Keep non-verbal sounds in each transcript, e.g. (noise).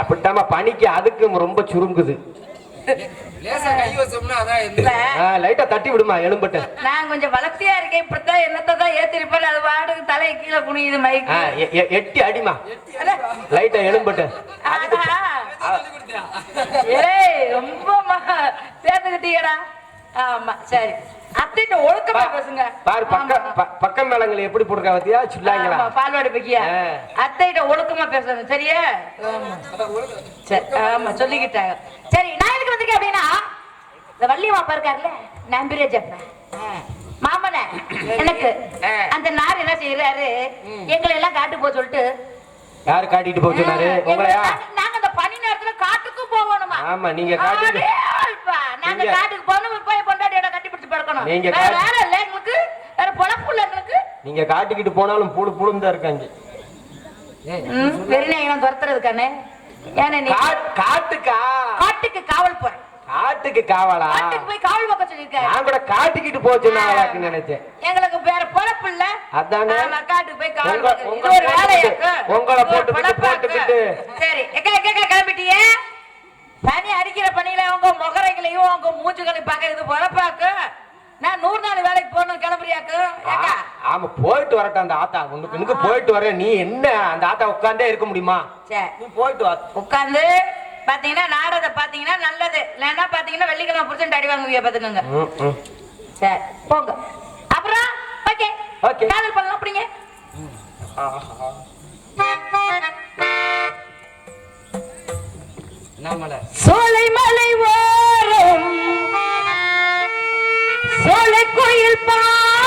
அப்படித்தாம்மா பனிக்கு அதுக்கு ரொம்ப சுருங்குது. லைட்டா தட்டி விடுமா எலும்பட்ட. நான் கொஞ்சம் வளர்த்தியா இருக்கேன் இப்படித்தான் என்னத்தை தான் ஏத்திருப்பேன் அது வாடுக்கு தலையை கீழே குனியுது எ- எட்டி அடிமா அட, லைட்டா எலும்பட்ட. ஆஹா. ஏய் ரொம்ப மகா- சேர்த்துக்கிட்டீங்கடா. ஆமா சரி. அத்தைட்ட ஒழுக்கமா பேசுங்க. பாரு பக்க ஆமா. ப- பக்கம் மேளங்களை எப்படி போட்டுருக்கா பத்தியா? சொல்லாங்களா ஆமா, பால்வாடி பக்கியா? ஆ. அத்தைட்ட ஒழுக்கமா பேசுங்க சரியா? ஆமா. சரி ஆமா சொல்லிக்கிட்டாங்க சரி நான் எதுக்கு வந்திருக்கேன் அப்படின்னா இந்த வள்ளி மாப்பா இருக்காருல்ல நம்பிராஜ் மாமன எனக்கு. அந்த நார் என்ன செய்யறாரு எங்களை எல்லாம் காட்டு போக சொல்லிட்டு யாரு காட்டிட்டு போக சொன்னாரு? எங்களை- உங்களையா? நாங்க- அந்த பனி நேரத்துல காட்டுக்கு போகணுமா? ஆமா நீங்க அடேப்பா, நாங்க காட்டுக்கு போகணும் போய் பொண்டாட்டியோட கட்டி பிடிச்சு படுக்கணும் நீங்க வேற இல்ல எங்களுக்கு. வேற பொழப்பு இல்ல எங்களுக்கு. நீங்க காட்டிக்கிட்டு போனாலும் புழு புழுந்து தான் இருக்காங்க ம், வெறிநாயகம் துரத்துறதுக்கானே ஏன்னா நீ காட்டுக்கா? காட்டுக்கு காவல் போறேன். காட்டுக்கு காவலா? காட்டுக்கு போய் காவல் பார்க்க சொல்லியிருக்காரு நான் கூட காட்டிக்கிட்டு சொன்னாங்களாக்கு நினைச்சேன். எங்களுக்கு அதானே. காட்டுக்கு போய். உங்களை இது ஒரு வேலையாக்கு? உங்களை போட்டுக்கிட்டு. சரி எக்கா எக்கா கிளம்பிட்டியே? பனி அடிக்கிற பனியில உங்க முகரைகளையும் உங்க மூச்சுகளையும் பார்க்க இது பொழப்பாக்கு நான் நூறு நாள் வேலைக்கு போகணும் கிளம்புறியாக்கு? ஆமா போயிட்டு வரட்டும் அந்த ஆத்தா. உனக்கு எனக்கு போயிட்டு வரேன். நீ என்ன அந்த ஆத்தா உட்கார்ந்தே இருக்க முடியுமா? சரி. நீ போயிட்டு வா. உட்காந்து பாத்தீங்கன்னா நாடகத்தை பாத்தீங்கன்னா நல்லது. இல்லைன்னா பாத்தீங்கன்னா வெள்ளிக்கிழமை புரிச்சுட்டு அடி வாங்குவீங்க பாத்துக்கோங்க. சரி போங்க. அப்புறம் ஓகே Okay. காதல் பண்ணலாம் அப்படிங்க சோலை மலை? ஓரம். சோலை கோயில் பாடும்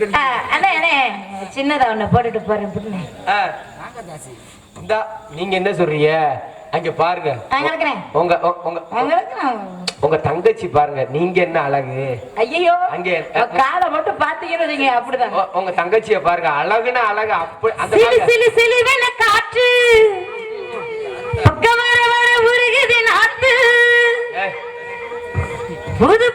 கட்டி என்ன சொல்றீங்க? அங்க பாருங்க. உங்க தங்கச்சி பாருங்க. நீங்க என்ன அழகு? ஐயோ அங்க காலை மட்டும் பாத்தீங்கன்னு அப்படிதான். உங்க தங்கச்சிய பாருங்க. அழகுனா அழகு அப்படி சிலு சிலு காற்று. பக்கம் வர வர உருகுது நாத்து. புது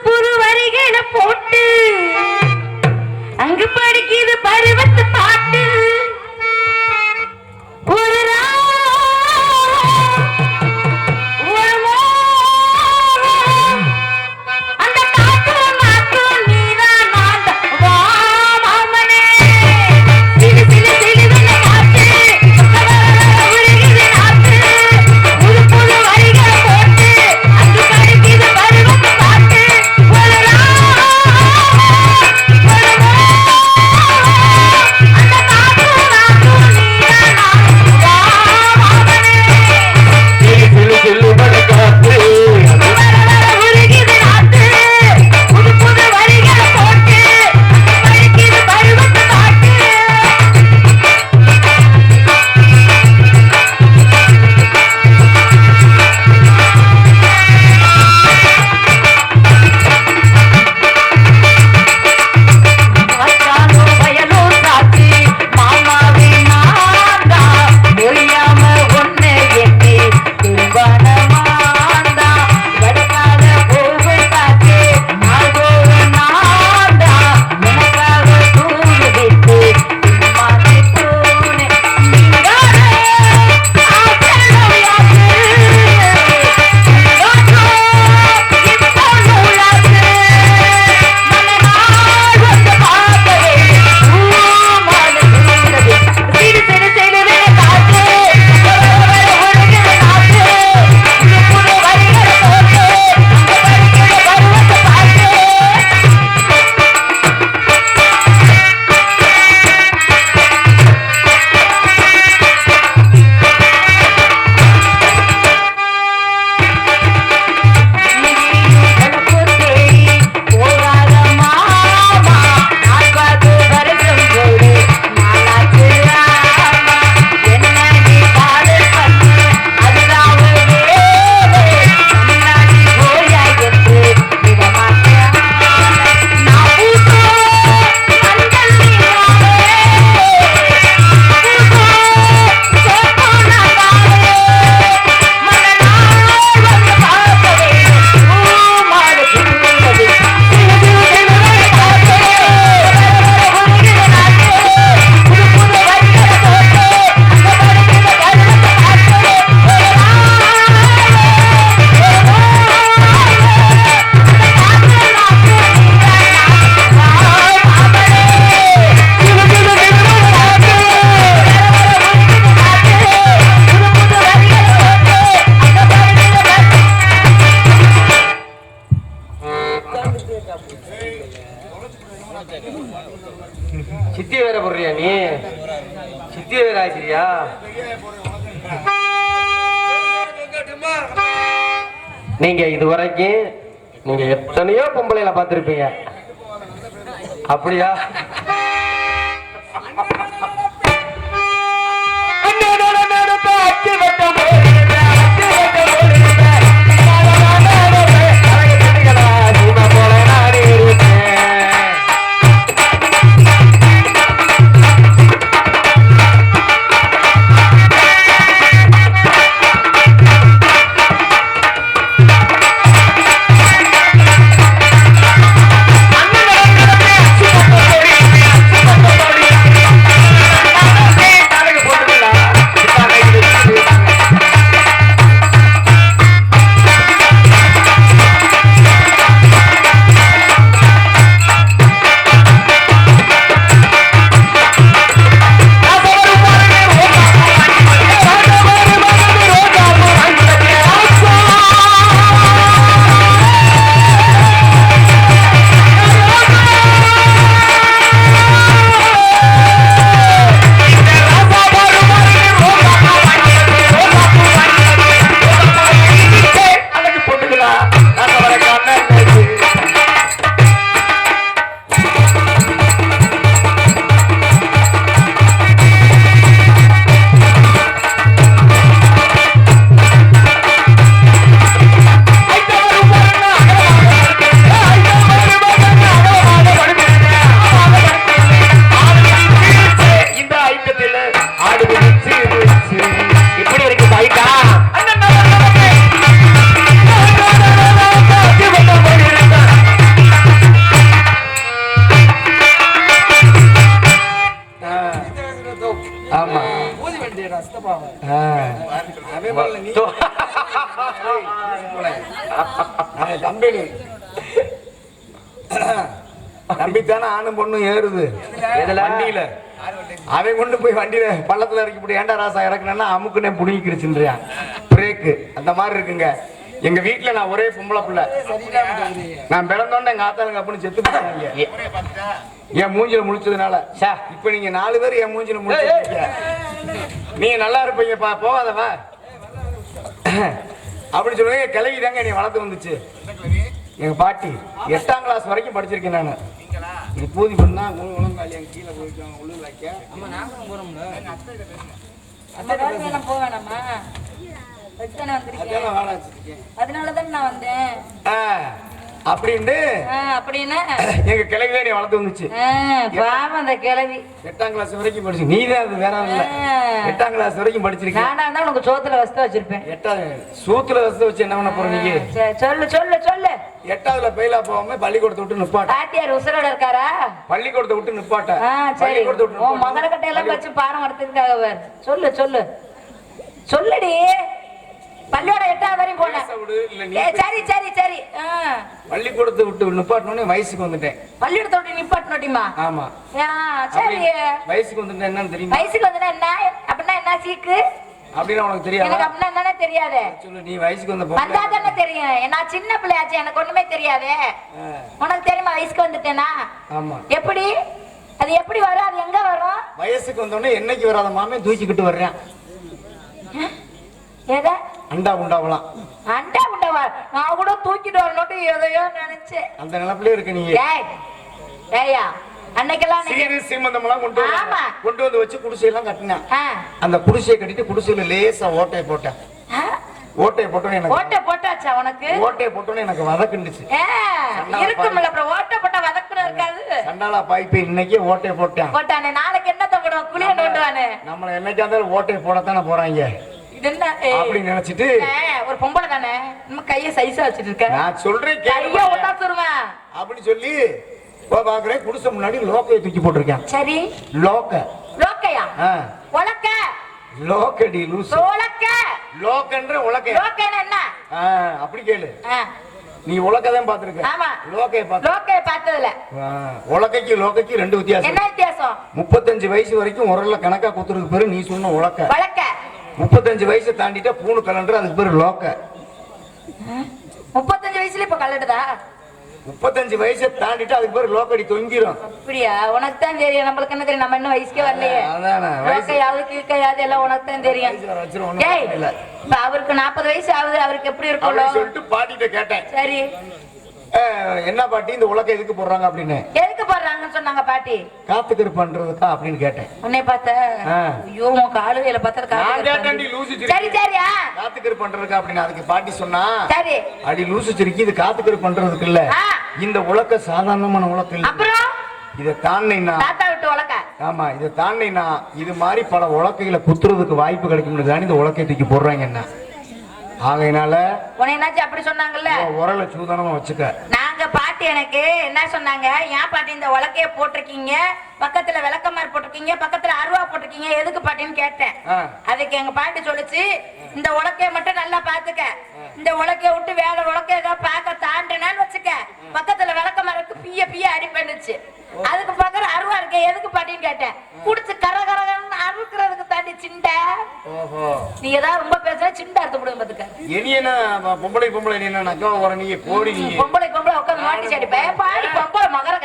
Obrigado. ஆணும் பொண்ணும் ஏறுது? வண்டியில. அவன் கொண்டு போய் வண்டியில பள்ளத்துல இறக்கி போட்டு ஏன்டா ராசா இறக்குனா அமுக்குனே புடிங்கிருச்சுன்றான் பிரேக்கு. அந்த மாதிரி இருக்குங்க. எங்க வீட்டுல நான் ஒரே பொம்பளை பிள்ளை. நான் பிறந்தோன்னே எங்க ஆத்தாளுங்க அப்படின்னு செத்து போட்டாங்க என் மூஞ்சில முழிச்சதுனால சா. இப்ப நீங்க நாலு பேர் என் மூஞ்சில முழிச்சிருக்கீங்க. நீங்க நல்லா இருப்பீங்க பா போகாதவா அப்படி சொல்லுங்க கிளவி தாங்க நீ வளர்த்து வந்துச்சு. எங்க பாட்டி எட்டாம் கிளாஸ் வரைக்கும் படிச்சிருக்கேன் நான். இது பூதி பண்ணா உள்ள உலங்காலி அங்க கீழே போயிட்டு உள்ள வைக்க அந்த காலத்துல எல்லாம் போக வேணாமா அதனால தானே நான் வந்தேன். ஆ, அப்படின்னா எங்க நீ வளர்த்து வந்துச்சு. பாவம் அந்த கிழவி. எட்டாம் கிளாஸ் வரைக்கும் படிச்சு நீ தான் அது வேற இல்ல. எட்டாம் கிளாஸ் வரைக்கும் படிச்சிருக்கேன். நானா தான் உனக்கு சோத்துல வசதி வச்சிருப்பேன். எட்டாவது சூத்துல வசதி வச்சு என்ன பண்ண போற நீங்க? சரி, சொல்லு சொல்லு சொல்லு. எட்டாவதுல பெயிலா போகாம பள்ளிக்கூடத்தை விட்டு நிப்பாட்ட. பாத்தியார் உசுரோட இருக்காரா? பள்ளிக்கூடத்தை விட்டு நிப்பாட்ட. சரி. பள்ளிக்கூடத்தை விட்டு உன் மகர கட்டை எல்லாம் வச்சு பாடம் எடுத்துக்கிட்டாங்க பாரு. சொல்லு சொல்லு. சொல்லுடி. பள்ளியோட எட்டாவது வரையும் போனேன் சரி சரி சரி. பள்ளிக்கூடத்தை விட்டு நிப்பாட்டினோடனே வயசுக்கு வந்துட்டேன். தொட்டி நிப்பாட்டினோட்டிமா ஆமா. சரி. வயசுக்கு வந்துட்டேன் என்னன்னு தெரியுமா? வயசுக்கு வந்து என்ன? அப்படின்னா என்ன சீக்கு? அப்படின்னு உனக்கு எனக்கு அப்படின்னா என்னன்னே தெரியாது. சொல்லு நீ வயசுக்கு வந்த வந்தா தானே தெரியும். நான் சின்ன பிள்ளையாச்சு எனக்கு ஒண்ணுமே தெரியாதே. உனக்கு தெரியுமா வயசுக்கு வந்துட்டேனா ஆமா. எப்படி? அது எப்படி வரும்? அது எங்க வரும்? வயசுக்கு வந்தோடனே என்னைக்கு வராத மாமே தூக்கிக்கிட்டு வர்றேன். எதை அண்டா உண்டாவலாம் அண்டா உண்டவா? நான் கூட தூக்கிட்டு வரணும்ட்டு எதையோ நினைச்சேன். அந்த நிலப்பிலே இருக்க நீ ஏய் ஏய்யா அன்னைக்கெல்லாம் நீங்க சீரு சீமந்தம் எல்லாம் கொண்டு வந்து ஆமா. கொண்டு வந்து வச்சு குடிசையெல்லாம் கட்டினேன். அந்த குடிசையை கட்டிட்டு குடிசையில லேசா ஓட்டையை போட்டேன். ஆ, ஓட்டையை போட்டோன்னே எனக்கு ஓட்டை போட்டாச்சா உனக்கு? ஓட்டையை போட்டோன்னே எனக்கு வதக்குண்டுச்சு. இருக்கும்ல அப்புறம் ஓட்டை போட்டா வதக்குற இருக்காது. சண்டாலா பாய்ப்பு இன்னைக்கே ஓட்டையை போட்டேன். போட்டானே நாளைக்கு என்னத்த போடுவோம் குளிய நோண்டுவானே. நம்மள என்னைக்கா இருந்தாலும் ஓட்டையை போடத்தானே போறாங்க. அப்படின்னு நினைச்சிட்டு. ஒரு பொம்பளை தானே? நம்ம கைய சைஸா வச்சிட்டு இருக்க நான் சொல்றேன் கைய சொல்லுவேன் அப்படி சொல்லி பாக்குறேன் குடிசை முன்னாடி லோக்கையை தூக்கி போட்டிருக்கேன். சரி. லோக்க. லோக்கையா? உலக்க. லோக்கடி லூசு. உலக்க. லோக்கன்ற உலக்க. லோக்கைன்னா என்ன? அப்படி கேளு. நீ உலக்கதான் பாத்துருக்க ஆமா. லோக்கைய பாத்து லோக்கைய பார்த்ததுல உலக்கைக்கு லோக்கைக்கு ரெண்டு வித்தியாசம். என்ன வித்தியாசம்? முப்பத்தஞ்சு வயசு வரைக்கும் உரல்ல கணக்கா குத்துறதுக்கு பேரு நீ சொன்ன உலக்க. வழக்க. முப்பத்தஞ்சு வயசு தாண்டிட்டா பூணு கலண்டர் அதுக்கு பேரு லோக்க. முப்பத்தஞ்சு வயசுல இப்ப கல்லடுதா முப்பத்தஞ்சு வயசை தாண்டிட்டா அதுக்கு பேரு லோக்கடி தொங்கிரும். அப்படியா? உனக்கு தான் தெரியும். நம்மளுக்கு என்ன தெரியும்? நம்ம இன்னும் வயசுக்கே வரலையே. லோக்கையாவது கீழ்க்கையாவது எல்லாம் உனக்கு தான் தெரியும் அவருக்கு நாற்பது வயசு ஆகுது. அவருக்கு எப்படி இருக்கும்ல சொல்லிட்டு பாட்டிட்ட கேட்டேன். சரி. "ஆ, என்ன பாட்டி? இந்த உலக்க எதுக்கு போடுறாங்க அப்படின்னு? எதுக்கு போடுறாங்கன்னு சொன்னாங்க பாட்டி. காத்துக்கரு பண்றதுக்கா அப்படின்னு கேட்டேன். உன்னை பார்த்த. ஐயோ உன் பார்த்தா நான் கேட்டேன்டி லூசு சரி சரியா? காத்துக்கரு பண்றதுக்கா அப்படின்னு அதுக்கு பாட்டி சொன்னா சரி. அடி லூசு சிரிக்கி இது காத்துக்கரு பண்றதுக்கு இல்ல. இந்த உலக்க சாதாரணமான உலக்க இல்ல அப்புறம்? இதை தாண்டினா தாத்தா விட்டு உலக்க. ஆமா இதை தாண்டினா இது மாதிரி பல உலக்கைகளை குத்துறதுக்கு வாய்ப்பு கிடைக்கும்னு தான் இந்த உலக்கை தூக்கி போடுறாங்க என்ன? ஆகையினால என்னாச்சு அப்படி சொன்னாங்கல்ல? உன் உரலை சூதானமா வச்சுக்க. நாங்க பாட்டி எனக்கு என்ன சொன்னாங்க? ஏன் பாட்டி இந்த உலக்கைய போட்டிருக்கீங்க? பக்கத்துல விளக்கமாறு போட்டிருக்கீங்க பக்கத்துல அருவா போட்டிருக்கீங்க எதுக்கு பாட்டின்னு கேட்டேன். அதுக்கு எங்க பாட்டி சொல்லுச்சு இந்த உலக்கைய மட்டும் நல்லா பாத்துக்க. இந்த உலக்கைய விட்டு வேற உலக்கைய ஏதாவது பார்க்க தாண்டினான்னு வச்சுக்க பக்கத்துல விளக்கமாருக்கு பிய பிய அடிப்பண்ணுச்சு அதுக்கு பக்கத்துல அருவா இருக்கே எதுக்கு பாட்டின்னு கேட்டேன். குடிச்சு கர கரகரன்னு அறுக்கிறதுக்கு தாண்டி சிண்டை. நீ ஏதாவது ரொம்ப பேசுற சிண்டை அறுத்து விடுங்க பாத்துக்க. இனி என்ன பொம்பளை பொம்பளை நீ என்ன நக்கவா வர நீ போடி நீ பொம்பளை பொம்பளை உட்காந்து மாட்டி சாடிப்பேன் பாடி பொம்பளை? மகர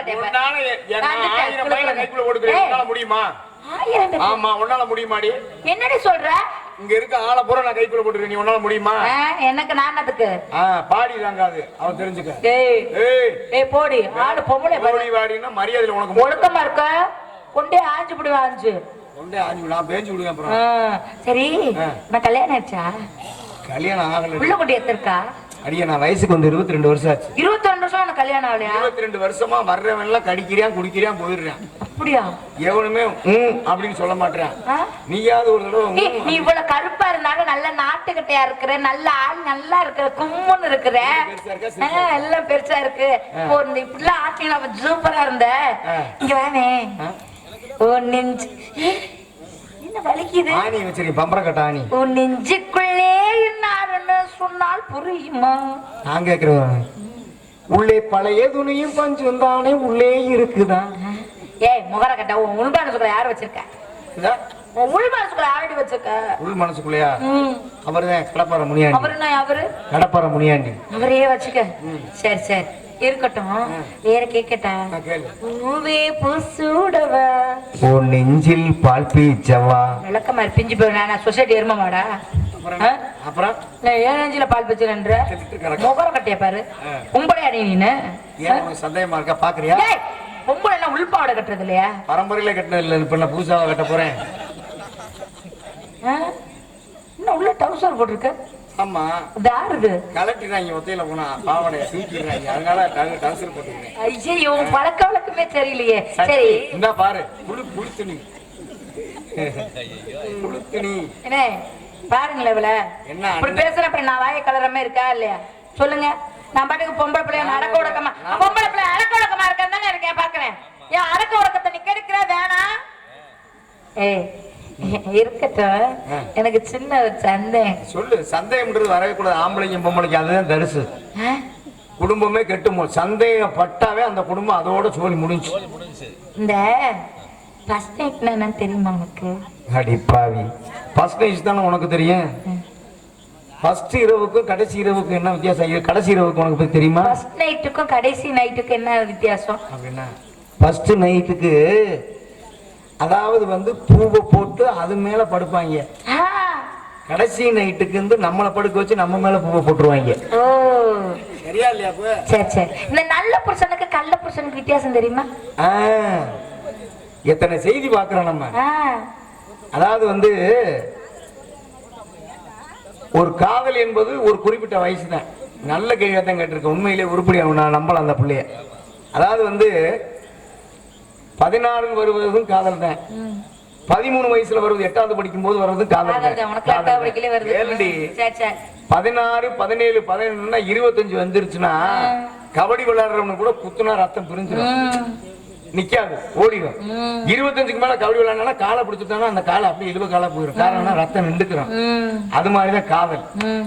ஆயிரம் பையில கைக்குள்ள ஓடுக்கிறேன். உன்னால முடியுமா? ஆயிரம். ஆமா உன்னால முடியுமாடி? என்னடி சொல்ற? இங்க இருக்க ஆளை பூரா நான் கைக்குள்ள போட்டுருக்கேன் நீ உன்னால முடியுமா? எனக்கு நான் அதுக்கு. பாடி தாங்காது அவன் தெரிஞ்சுக்க. ஏய் ஏய். போடி. ஆளு பொம்பளை பாரு. ஓடி வாடின்னா மரியாதையில உனக்கு ஒழுக்கமா இருக்க. கொண்டே ஆஞ்சு பிடி ஆஞ்சு கொண்டே ஆஞ்சு நான் பேஞ்சு விடுவேன் சரி. நான் கல்யாணம் ஆயிடுச்சா? கல்யாணம் ஆகல. உள்ள குட்டி எத்திருக்கா அடியே நான் வயசுக்கு வந்து இருபத்தி ரெண்டு வருஷம் ஆச்சு. இருபத்தி ரெண்டு வருஷம் உனக்கு கல்யாணம் ஆகலையா? இருபத்தி ரெண்டு வருஷமா வர்றவன் எல்லாம் கடிக்கிறியான் குடிக்கிறியான் போயிடுறான். அப்படியா? எவனுமே ம் அப்படின்னு சொல்ல மாட்டேன்? நீயாவது ஒரு தடவை நீ இவ்வளவு கருப்பா இருந்தாலும் நல்ல நாட்டுக்கட்டையா இருக்கிற நல்ல ஆள் நல்லா இருக்கிற கும்முன்னு இருக்கிற? எல்லாம் பெருசா இருக்கு இப்படிலாம் ஆட்டினா சூப்பரா இருந்த. இங்க வானே. ஆ? என்ன வலிக்குது? ஆணி வச்சிருக்கேன் பம்பரக்கட்ட ஆணி. உன் நெஞ்சுக்குள்ளே இன்னாருன்னு சொன்னால் புரியுமா? நான் கேட்கிறேன். உள்ளே பழைய துணியும் பஞ்சும் தானே உள்ளே இருக்குதான் ஏய் முகர கட்ட உன் உள் மனசுக்குள்ள யார் வச்சிருக்க? உன் உள் மனசுக்குள்ள யாரடி வச்சிருக்க? உள் மனசுக்குள்ளையா? அவர்தான் கடப்பார முனியாண்டி. அவரு அவரு கடப்பார முனியாண்டி. அவரையே வச்சுக்க. சரி சரி. இருக்கட்டும். வேற கேக்கட்டா நான் கேளு. பூவே பூசூடவா. ஓ நெஞ்சில் பால் பீச்சவா. விளக்கமா பிஞ்சு போய் நான் சொசைட்டி எருமமாடா? அப்புறம்? நான் ஏன் நெஞ்சில பால் கிடக்கு. முகர கட்டிய பாரு. பொம்பளை அடி நீனு? சந்தேகமா இருக்கா? பாக்குறியா? பொம்பளை எல்லாம் உள்பாவடை கட்டுறது இல்லையா பரம்பரையில கட்டினது இல்ல. இப்ப நான் புதுசாவா கட்ட போறேன்? உள்ள டவுசர் போட்டிருக்க? ஆமா. யாருது கலட்டிடுறாங்க ஒத்தையில போனா. பாவடைய தூக்கிடுறாங்க. அதனால டவுசர் போட்டுக்கிறேன். ஐயோ உன் பழக்க வழக்கமே தெரியலையே. சரி. இந்தா பாரு. புழு புழு துணி. புழு துணி. என்ன? பாருங்களேன் இவள. என்ன இப்படி? பேசுற அப்புறம் நான் வாய கலரமே இருக்கா இல்லையா? சொல்லுங்க. நான் பாட்டுக்கு பொம்பளை பிள்ளைய அடக்க உடக்கமா பொம்பளை பிள்ளை அடக்க உடக்கமா இருக்கேன் தானே இருக்கேன் பாக்குறேன் ஏன் அடக்க உடக்கத்தை நீ கெடுக்கிற வேணாம். ஏய் (laughs) இருக்கட்டும். எனக்கு சின்ன ஒரு சந்தேகம். சொல்லு சந்தேகம்ன்றது வரவே கூடாது ஆம்பளைங்க பொம்பளைக்கு அதுதான் தரிசு? குடும்பமே கெட்டுமோ சந்தேகம் பட்டாவே அந்த குடும்பம் அதோட சோழி முடிஞ்சு. இந்த ஃபர்ஸ்ட் நைட்னா என்னன்னு தெரியுமா உனக்கு? அடி பாவி. ஃபர்ஸ்ட் நைட் தானே உனக்கு தெரியும்? ஃபர்ஸ்ட் இரவுக்கும் கடைசி இரவுக்கும் என்ன வித்தியாசம்? கடைசி இரவுக்கு உனக்கு பத்தி தெரியுமா? ஃபர்ஸ்ட் நைட்டுக்கும் கடைசி நைட்டுக்கும் என்ன வித்தியாசம்? அப்படின்னா ஃபர்ஸ்ட் நைட்டுக்கு அதாவது வந்து பூவை போட்டு அது மேல படுப்பாங்க. கடைசி நைட்டுக்கு வந்து நம்மளை படுக்க வச்சு நம்ம மேல பூவை போட்டுருவாங்க. சரியா இல்லையா சரி சரி. இந்த நல்ல புருஷனுக்கு கள்ள புருஷனுக்கு வித்தியாசம் தெரியுமா? எத்தனை செய்தி பார்க்கிறோம் நம்ம. அதாவது வந்து ஒரு காதல் என்பது ஒரு குறிப்பிட்ட வயசு தான் நல்ல கேள்வியாக தான் கேட்டிருக்கேன். உண்மையிலே உருப்படி நான் நம்பலாம் அந்த பிள்ளைய. அதாவது வந்து பதினாறு வருவதும் காதல் தான். பதிமூணு வயசுல வருவது எட்டாவது படிக்கும் போது வருவதும் காதல் பதினாறு பதினேழு பதினொன்னா இருபத்தஞ்சு வந்துருச்சுன்னா கபடி விளையாடுறவனு கூட குத்துனா ரத்தம் பிரிஞ்சிடும் நிக்காது ஓடிடும் இருபத்தஞ்சுக்கு மேல கபடி விளையாடுனா காலை பிடிச்சிட்டானா அந்த காலை அப்படியே இழுவ காலா போயிடும் காரணம்னா ரத்தம் நின்றுக்கிறோம். அது மாதிரிதான் காதல்.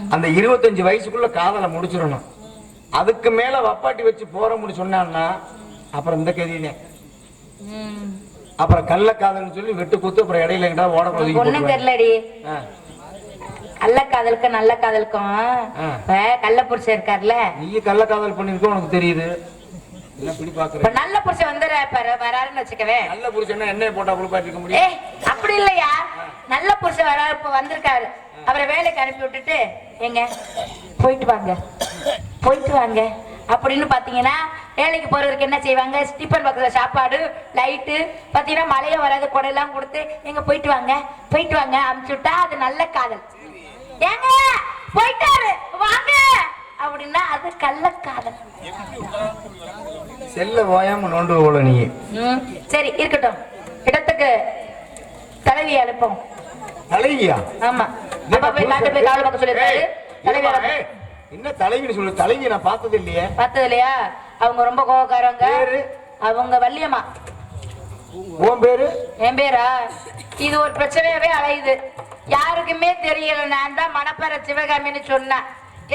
அந்த இருபத்தஞ்சு வயசுக்குள்ள காதலை முடிச்சிடணும். அதுக்கு மேல வப்பாட்டி வச்சு போற முடி சொன்னான்னா அப்புறம் இந்த கதிதான் ம். அப்புறம் கள்ள காதல்னு சொல்லி வெட்டு குத்து அப்புறம் இடையில எங்கடா ஓட ஒண்ணும் போதும் தெரியலடி. கள்ள காதலுக்கும் நல்ல காதலுக்கும். கள்ள புருஷன் இருக்கார்ல. நீ கள்ள காதல் பண்ணிருக்க உனக்கு தெரியுது. நல்ல புருஷன் வந்து வராருன்னு வச்சுக்கவே. நல்ல புருஷன்னா என்ன போட்டா குளிப்பாட்டி இருக்க முடியும்? அப்படி இல்லையா? நல்ல புருஷன் வர இப்ப வந்திருக்காரு. அவரை வேலைக்கு அனுப்பி விட்டுட்டு ஏங்க போயிட்டு வாங்க. போயிட்டு வாங்க. அப்படின்னு பாத்தீங்கன்னா வேலைக்கு போறதுக்கு என்ன செய்வாங்க? டிஃபன் பாக்ஸ்ல சாப்பாடு லைட்டு பாத்தீங்கன்னா மழையும் வராது கொடையெல்லாம் கொடுத்து எங்க போயிட்டு வாங்க? போயிட்டு வாங்க அமுச்சு விட்டா அது நல்ல காதல். ஏங்க போயிட்டாரு வாங்க. அப்படின்னா அது கள்ளக்காதல் செல்ல ஓயாம நோண்டு போல நீ சரி இருக்கட்டும். இடத்துக்கு தலைவி அனுப்போம். தலைவியா? ஆமா. அப்பா போய் காட்டு போய் காவல் பார்க்க சொல்லிருக்காரு தலைவி என்ன தலைவின்னு சொல்லு? தலைவி நான் பார்த்தது இல்லையே. பார்த்தது இல்லையா அவங்க ரொம்ப கோவக்காரங்க? அவங்க வள்ளியம்மா. உன் பேரு? என் பேரா? இது ஒரு பிரச்சனையாவே அலையுது. யாருக்குமே தெரியல. நான் தான் மணப்பற சிவகாமின்னு சொன்னேன்.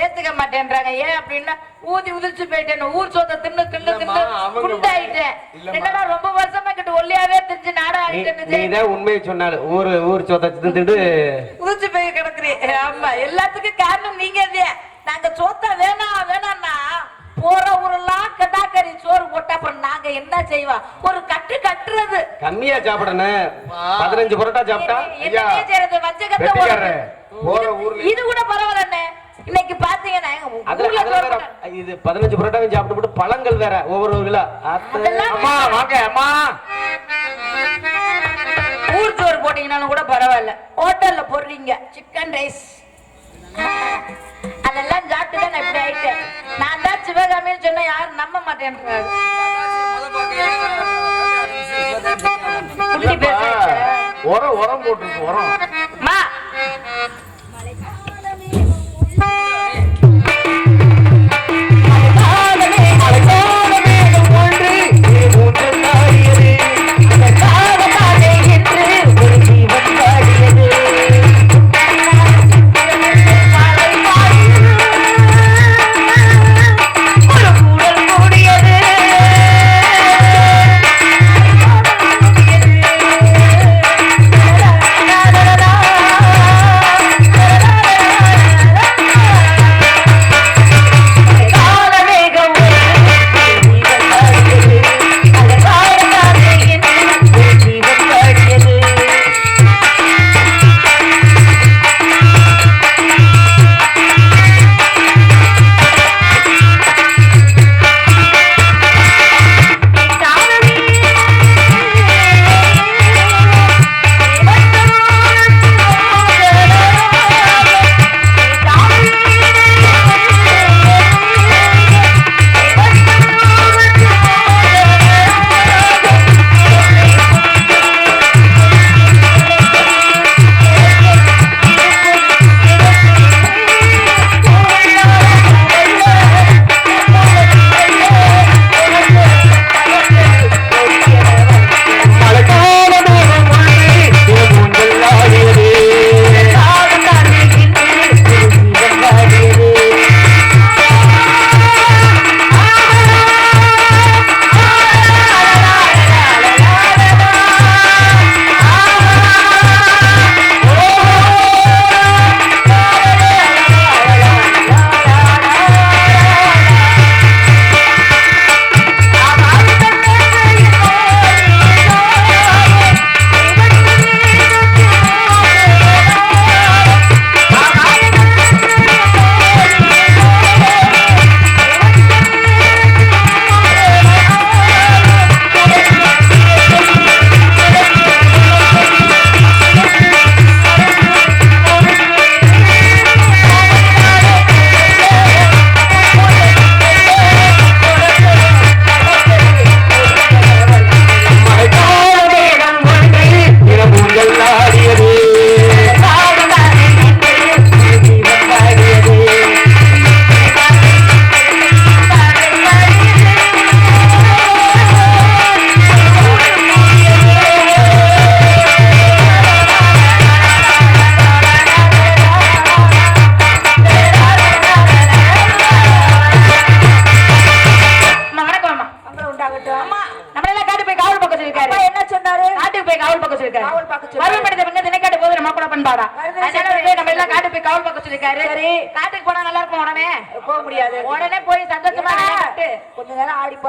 ஏத்துக்க மாட்டேன்றாங்க. ஏன் அப்படின்னா ஊதி உதிச்சு போயிட்டேன் ஊர் சொத்தை தின்னு தின்னு தின்னு குண்டாயிட்டேன். என்னடா ரொம்ப வருஷமா கிட்ட ஒல்லியாவே தெரிஞ்சு நாடா தான் உண்மையை சொன்னாரு ஊரு ஊர் சொத்தை தின்னுட்டு உதிச்சு போய் கிடக்குறீங்க ஆமா எல்லாத்துக்கும் காரணம் நீங்க தான் நாங்க சோத்தா வேணாம் வேணாம்னா போற ஊரெல்லாம் கடாக்கறி சோறு போட்டா அப்புறம் நாங்க என்ன செய்வோம் ஒரு கட்டு கட்டுறது. கம்மியா சாப்பிடணும். பதினஞ்சு பரோட்டா சாப்பிட்டா? என்னங்க செய்யறது? வஞ்சகத்தை போற இது- ஊர்ல- இது கூட பரவாயில்லண்ணே. இன்னைக்கு பாத்தீங்கன்னா இது பதினஞ்சு பரோட்டாவையும் சாப்பிட்டு போட்டு பழங்கள் வேற ஒவ்வொரு கிலோ அம்மா வாங்க அம்மா. ஊர் சோறு போட்டீங்கன்னாலும் கூட பரவாயில்ல. ஹோட்டல்ல போடுறீங்க. Chicken rice. அதெல்லாம் சாப்பிட்டு தான் நான் இப்படி ஆயிட்டேன் நான் தான் சிவகாமின்னு சொன்னா யாரும் நம்ப பேசாச்சே. உரம் உரம் போட்டுருக்கு உரம்.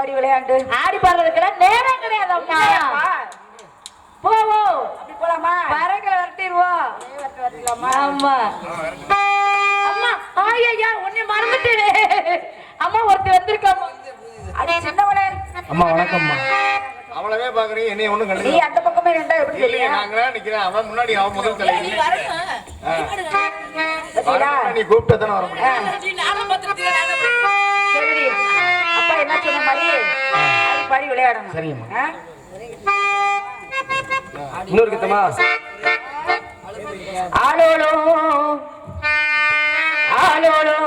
பாடி விளையாண்டு. ஆடி பாடுறதுக்கெல்லாம் நேரம் கிடையாது அம்மா. போவோம் அப்படி போலாமா? பறக்கல வரட்டிடுவோம். ஆமா. அம்மா ஆயா உன்னை மறந்துட்டேனே அம்மா ஒருத்தி வந்திருக்காமா அடே சின்னவளே. அம்மா வணக்கம்மா. அவளவே பாக்குறீங்க என்னைய ஒண்ணும் நீ கண்டுக்கல அந்த பக்கமே ரெண்டா எப்படி இல்லையே தெரியும்? நாங்களா நிக்கிறேன் அவன் முன்னாடி அவன் முதல் தலை பாத்தீங்களா? நீ கூப்பிட்டு தானே வர முடியும். விளையாடணும். சரிங்கம்மா. இன்னொரு கத்தமா ஆலோலோ ஆலோலா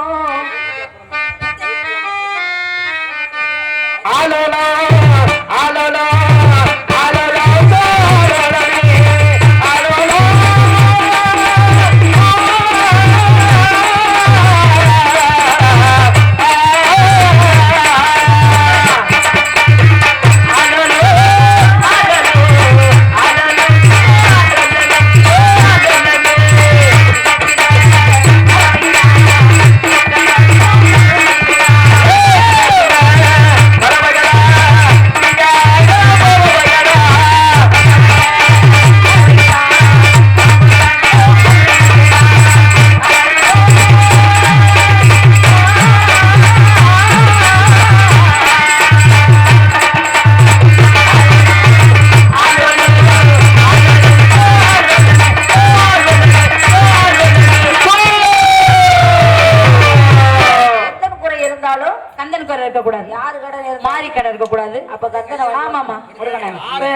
ஆமாமா முருகனை. கடை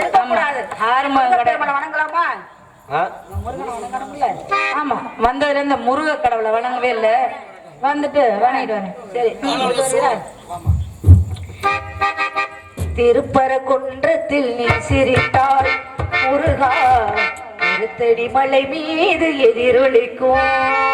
இருக்க கூடாது கடை. வணங்கலாமா? ஆமா. வந்ததுல இருந்து முருக கடவுளை வணங்கவே இல்ல. வந்துட்டு வணங்கிட்டு வரேன். சரி. திருப்பர குன்றத்தில் நீ சிரித்தாய் முருகா திருத்தடி மலை மீது எதிரொலிக்கும்.